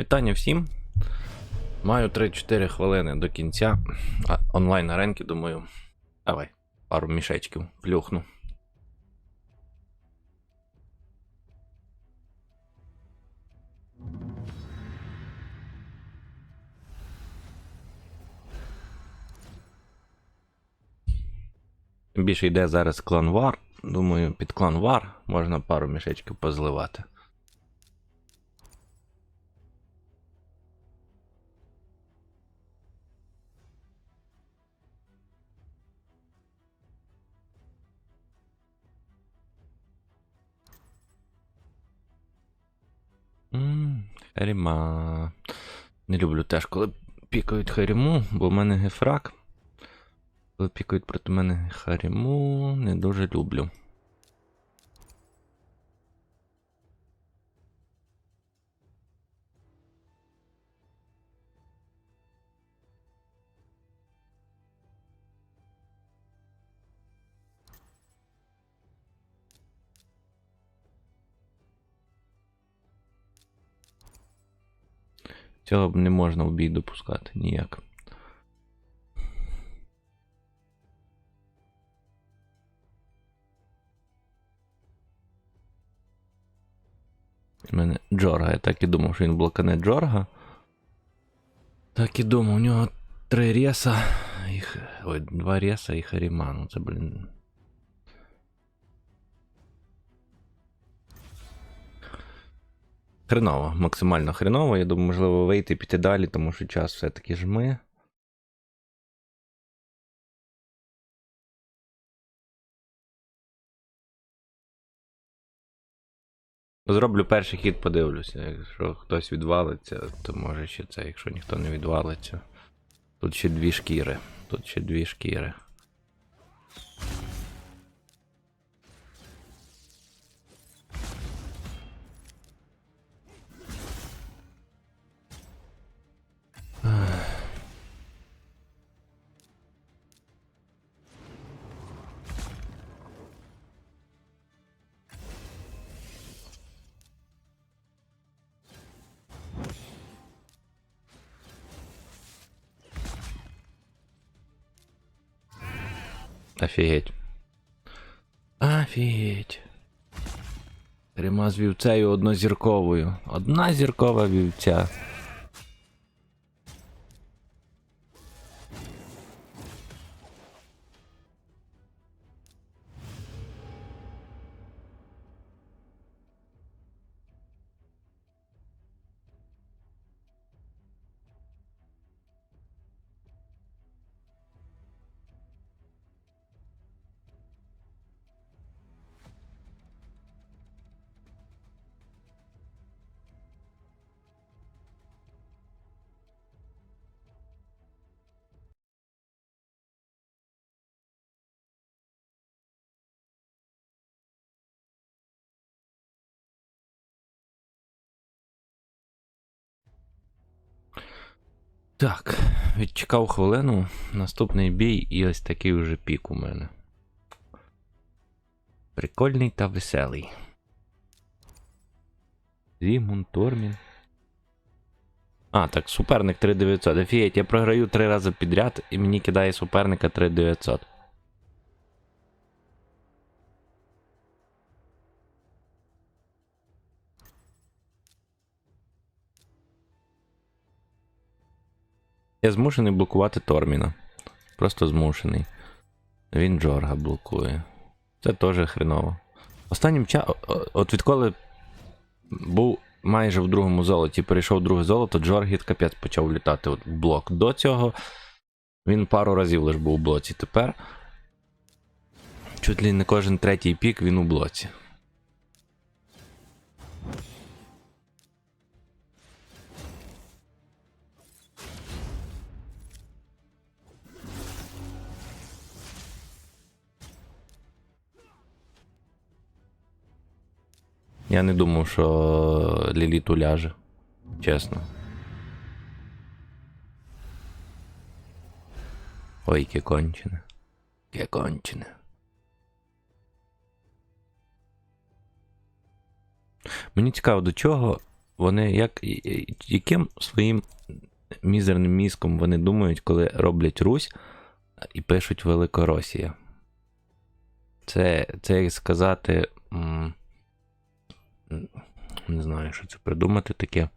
Вітання всім. Маю 3-4 хвилини до кінця. Онлайн аренки, думаю. Давай, пару мішечків плюхну. Більше йде зараз клан Вар. Думаю, під клан Вар можна пару мішечків позливати. Ммм, Харіма. Не люблю теж, коли пікають Харіму, бо в мене гефрак. Коли пікають проти мене Харіму, не дуже люблю. Цього не можна в бій допускати ніяк. У мене Джорга. Я так і думав, що він блокане Джорга. Так і думав, у нього три реса. І... Ой, два реса і Харіма. Ну це, блін. Хреново, максимально хреново. Я думаю, можливо, вийти і піти далі, тому що час все-таки жми. Зроблю перший хід, подивлюся. Якщо хтось відвалиться, то може ще це, якщо ніхто не відвалиться. Тут ще дві шкіри. Тут ще дві шкіри. Офігеть. Офігеть. Рима з вівцею однозірковою. Одна зіркова вівця. Так, відчекав хвилину. Наступний бій і ось такий уже пік у мене. Прикольний та веселий. Зімун, Тормін. А, так, суперник 3900. Офігеть, я програю три рази підряд і мені кидає суперника 3900. Я змушений блокувати Торміна. Просто змушений. Він Джорга блокує. Це теж хреново. Останнім часом, от відколи був майже в другому золоті, перейшов в друге золото, Джоргіт капець почав літати от блок. До цього він пару разів лише був у блоці. Тепер чуть ли не кожен третій пік він у блоці. Я не думав, що Ліліт уляже. Чесно. Ой, яке кончене. Яке кончене. Мені цікаво, до чого вони як, яким своїм мізерним мізком вони думають, коли роблять Русь і пишуть Великоросія. Це, це як сказати. м, Не знаю, що це придумати таке.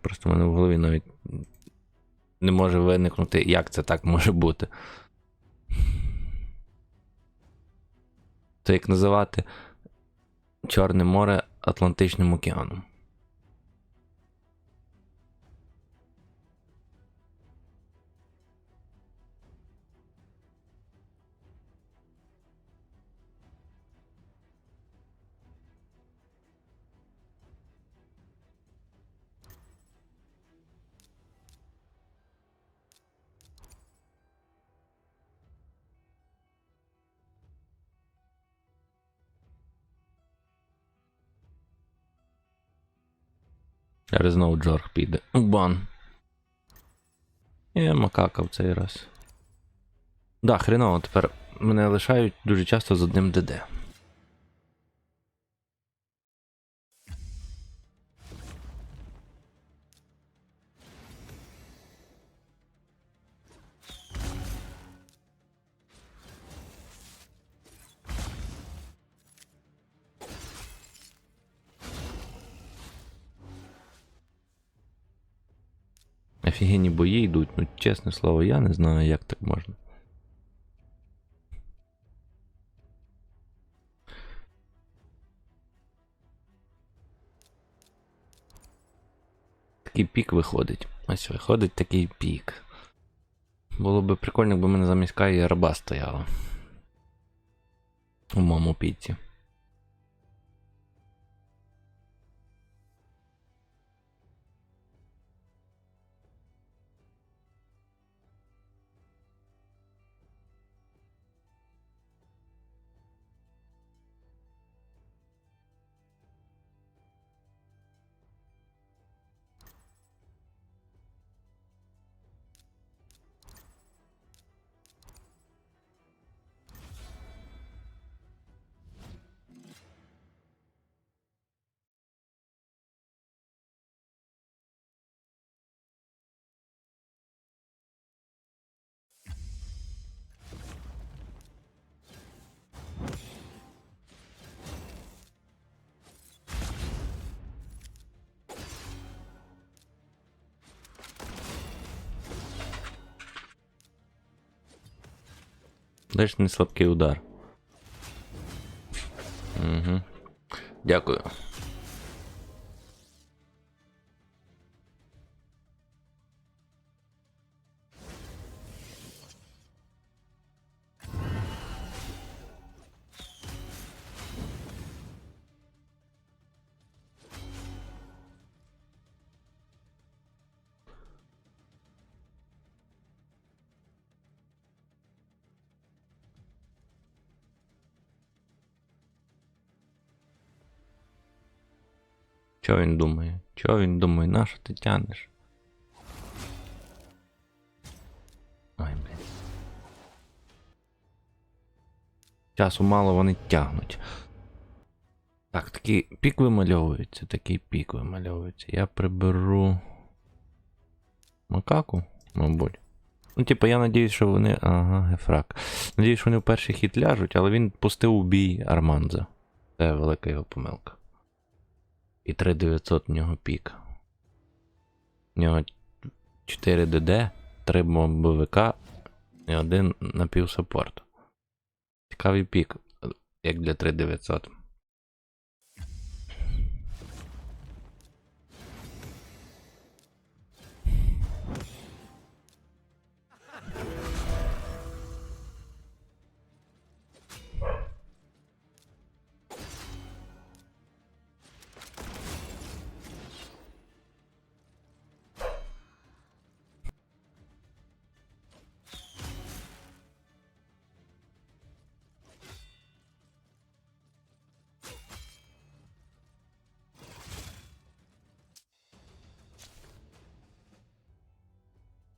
Просто в мене в голові навіть не може виникнути, як це так може бути. Це як називати Чорне море Атлантичним океаном. Зараз знову Джорг піде. Бан. Є макака в цей раз. Да, хреново, тепер мене лишають дуже часто з одним ДД. Офігенні бої йдуть, ну чесне слово, я не знаю, як так можна. Такий пік виходить. Ось виходить такий пік. Було би прикольно, якби в мене замість Каї раба стояла. У моєму піці. Дальше не слабкий удар. Угу. Дякую. Що він думає? Що він думає? На що ти тянеш? Ой, блін. Часу мало вони тягнуть. Так, такий пік вимальовується, такий пік вимальовується. Я приберу. Макаку, мабуть. Ну, типу, я надіюсь, що вони. Ага, гефрак. Надіюсь, що вони в перший хід ляжуть, але він пустив у бій Арманза. Це велика його помилка. І 3900 в нього пік. В нього 4 ДД, 3 бомбовика і один напівсаппорт. Цікавий пік, як для 3900.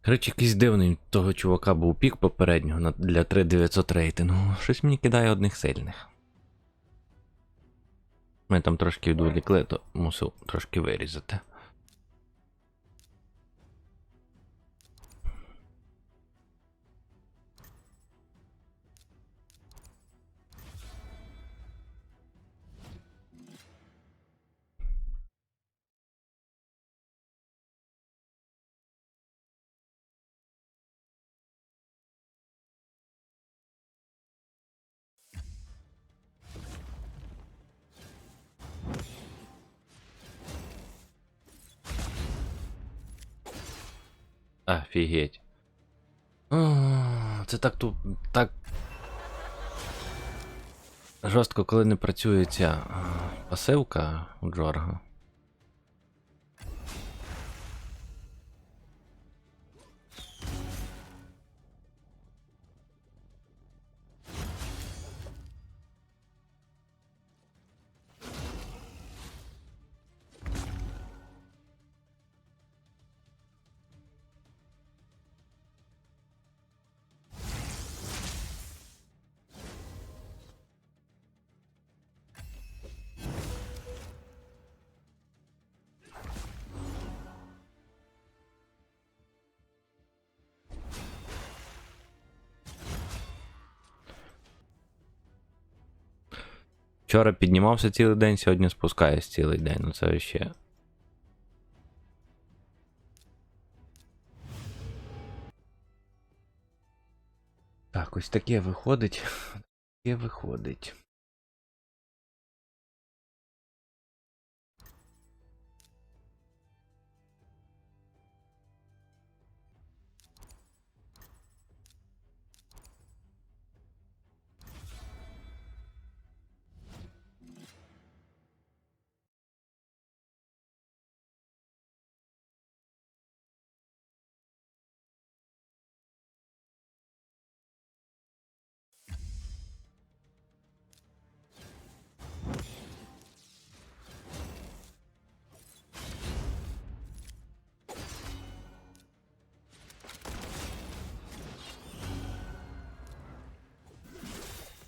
Коротше, якийсь дивний того чувака був пік попереднього для 3900 рейтингу. Щось мені кидає одних сильних. Ми там трошки відволікли, то мусив трошки вирізати. Офігеть. Це так тут. так. Жорстко, коли не працює ця пасивка у Джорга. Вчора піднімався цілий день, сьогодні спускаюсь цілий день. Ну це ще. Так, ось таке виходить. Таке виходить.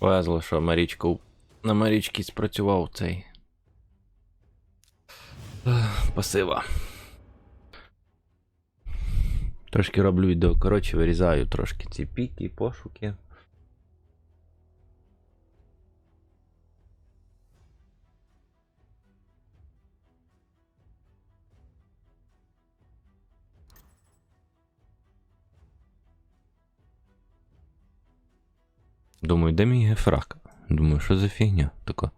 Повезло, що Марічка на Марічці спрацював цей. Пасива. Трошки роблю відео. Коротше, вирізаю трошки ці піки, пошуки. Думаю, де мій гефрак? Думаю, що за фігня така?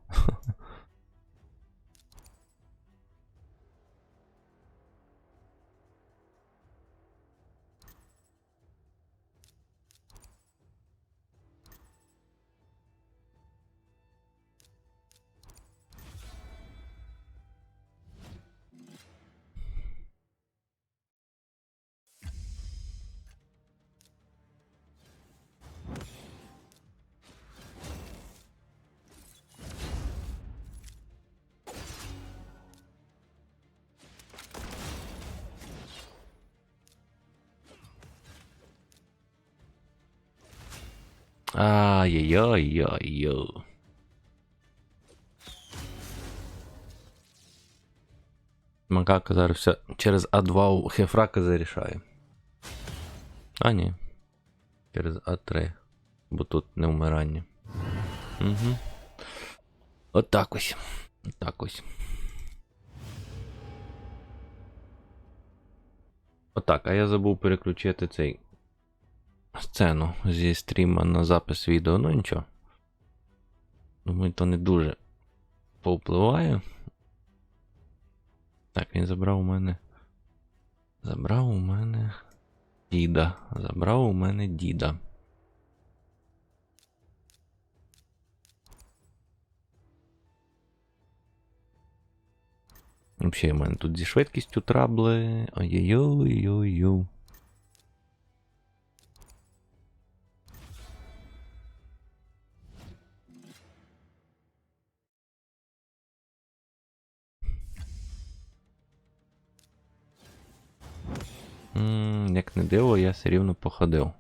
Ай-яй-яй-яй-яй. Макака зараз все через А2 у Хефрака зарішає. А, ні. Через А3. Бо тут не вмирання. Угу. От так ось. От так ось. Отак, а я забув переключити цей сцену зі стріма на запис відео, ну нічого. Думаю, то не дуже повпливає. Так, він забрав у мене. Забрав у мене діда. Забрав у мене діда. Взагалі, у мене тут зі швидкістю трабли. Ой-ой-ой-ой-ой. М, Як як не диво, я все рівно походив.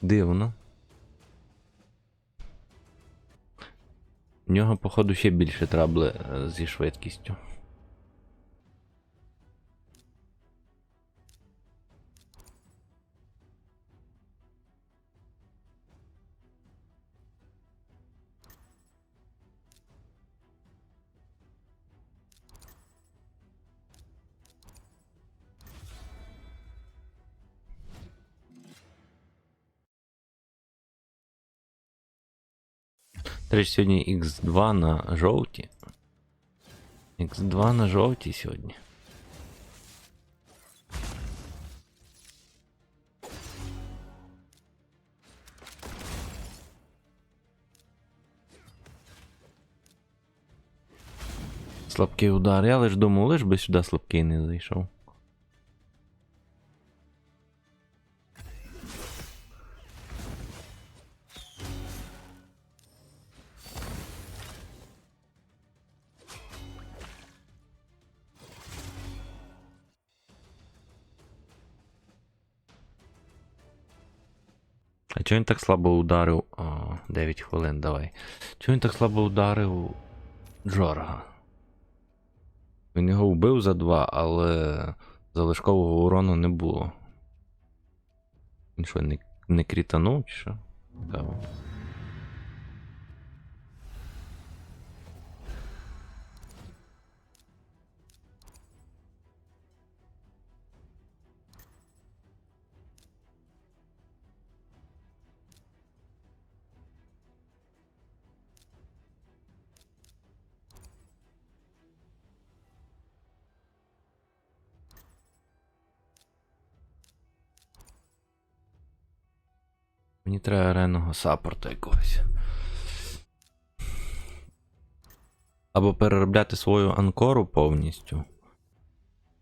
Дивно. В нього, походу, ще більше трабли е, зі швидкістю. Речі, сьогодні X2 на жовті. X2 на жовті сьогодні. Слабкий удар. Я лиш думав, лиш би сюди слабкий не зайшов. Чого він так слабо ударив? О, 9 хвилин, давай. Чого він так слабо ударив Джорга? Він його вбив за 2, але залишкового урону не було. Він що, не, не крітанув чи що? Цікаво. Мені треба ареного саппорта якогось. Або переробляти свою анкору повністю.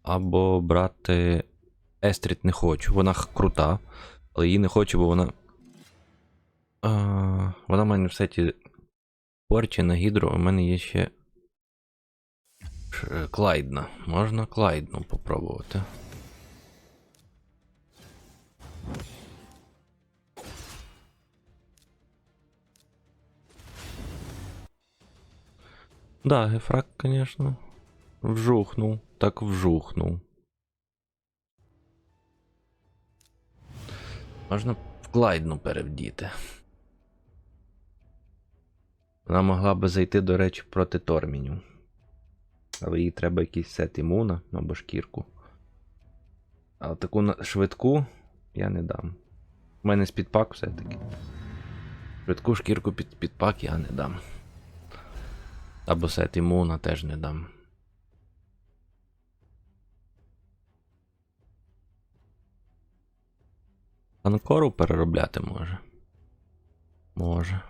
Або брати Естріт не хочу. Вона крута, але її не хочу, бо вона. А, вона в мене в сеті порчі на гідро, у мене є ще. Клайдна. Можна Клайдну попробувати. Да, Гефрак, конечно. Вжухнув. Так вжухнув. Можна в глайдну перевдіти. Вона могла би зайти, до речі, проти Тормінів. Але їй треба якийсь сет імуна або шкірку. Але таку швидку я не дам. У мене спідпак все-таки. Швидку шкірку під спідпак я не дам. Або сет імуна теж не дам. Анкору переробляти може. Може.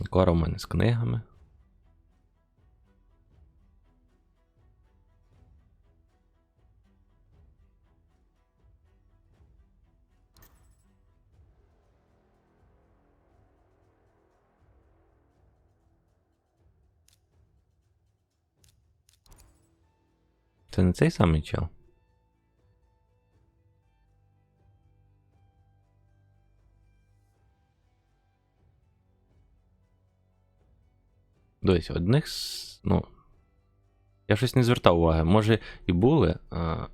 Анкора в мене з книгами. Це не цей самий чел? Дивись, одних. Ну. Я щось не звертав уваги. Може і були а,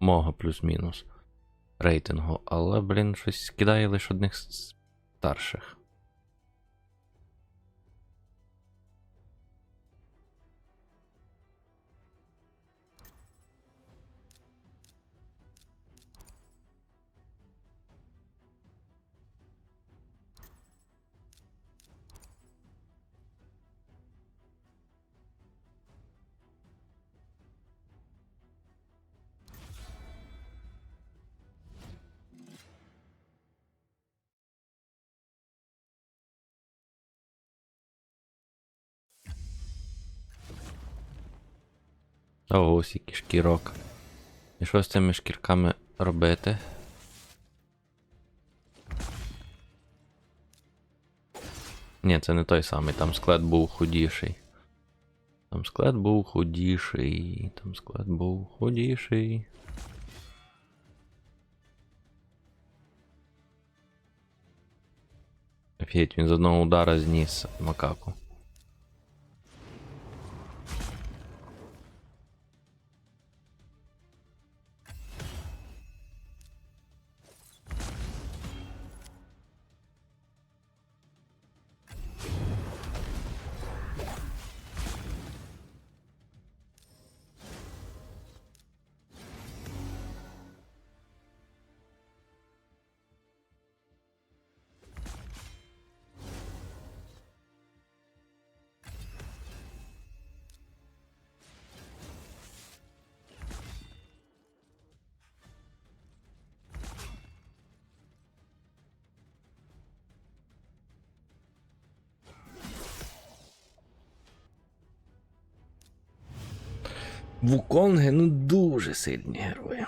мого плюс-мінус рейтингу, але, блін, щось кидає лише одних с- старших. Ого, скільки шкірок. І що з цими шкірками робити. Ні, це не той самий, там склад був худіший. Там склад був худіший. Там склад був худіший. Офігеть, він з одного удара зніс макаку. Вуконги, ну дуже сильні герої.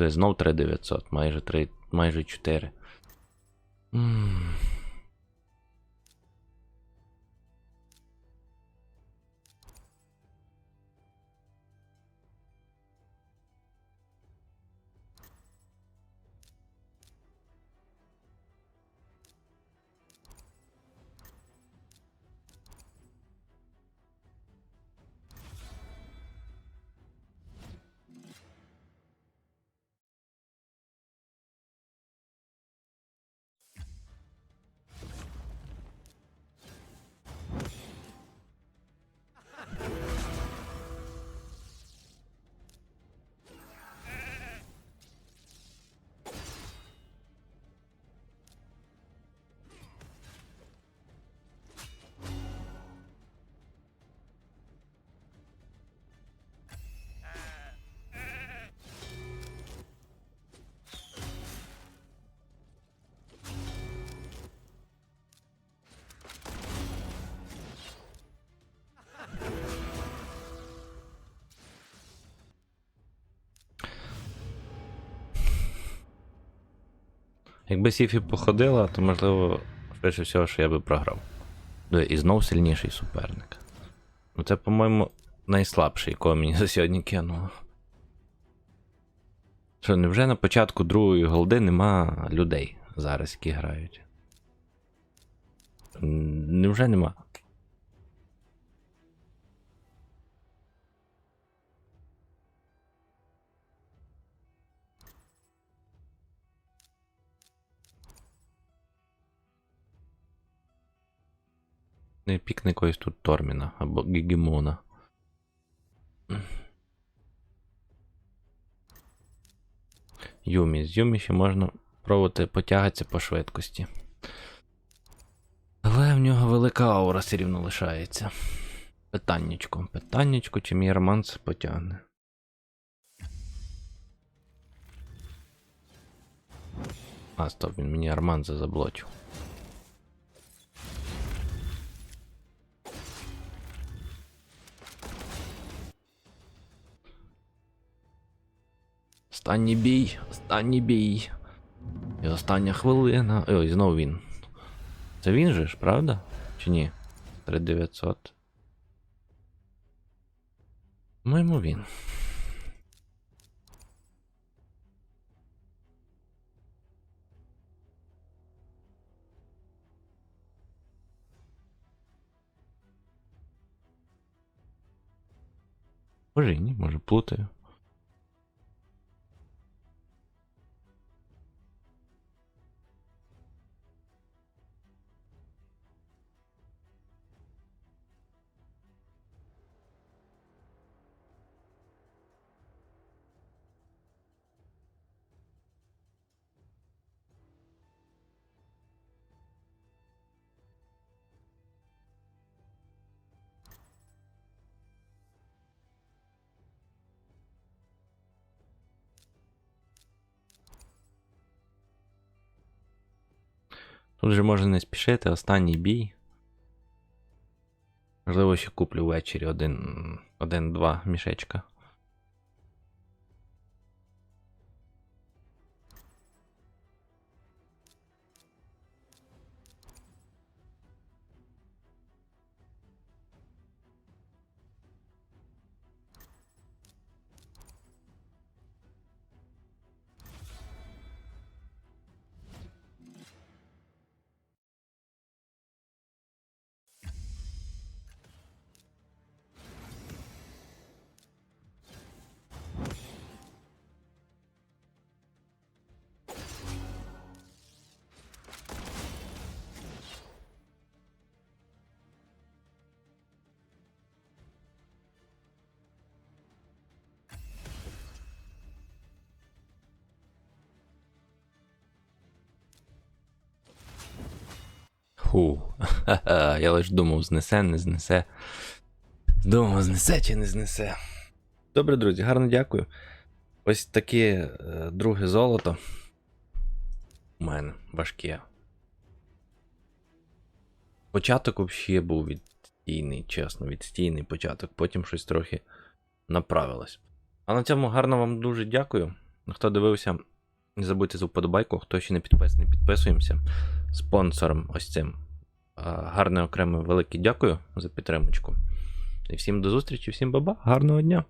Дивись, знов 3900, майже 3, майже 4. М. Якби Сіфі походила, то можливо, швидше всього, що я би програв. І знов сильніший суперник. Ну це, по-моєму, найслабший, якого мені за сьогодні кинуло. Що, невже на початку другої голди нема людей зараз, які грають? Невже нема? Не пікне якогось тут Торміна або Гігімона. Юмі. З Юмі ще можна пробувати потягатися по швидкості. Але в нього велика аура все рівно лишається. Питаннячко. Питаннячко, чи мій романс потягне. А, стоп, він мені Арманза заблочив. Останній бій, останній бій. І остання хвилина. Ой, знову він. Це він же ж, правда? Чи ні? 3900. Моєму він. Може ні, може плутаю. Тут вже можна не спішити, останній бій. Можливо, ще куплю ввечері один, один-два мішечка. Фу. Я лиш думав, знесе, не знесе. Думав, знесе чи не знесе. Добре, друзі, гарно дякую. Ось таке е, друге золото. У мене важке. Початок взагалі був відстійний, чесно, відстійний початок, потім щось трохи направилось. А на цьому гарно вам дуже дякую. Хто дивився, не забудьте за вподобайку, хто ще не підписаний, підписуємося. Спонсором ось цим. А, Гарне окреме велике дякую за підтримочку. І всім до зустрічі, всім баба, гарного дня!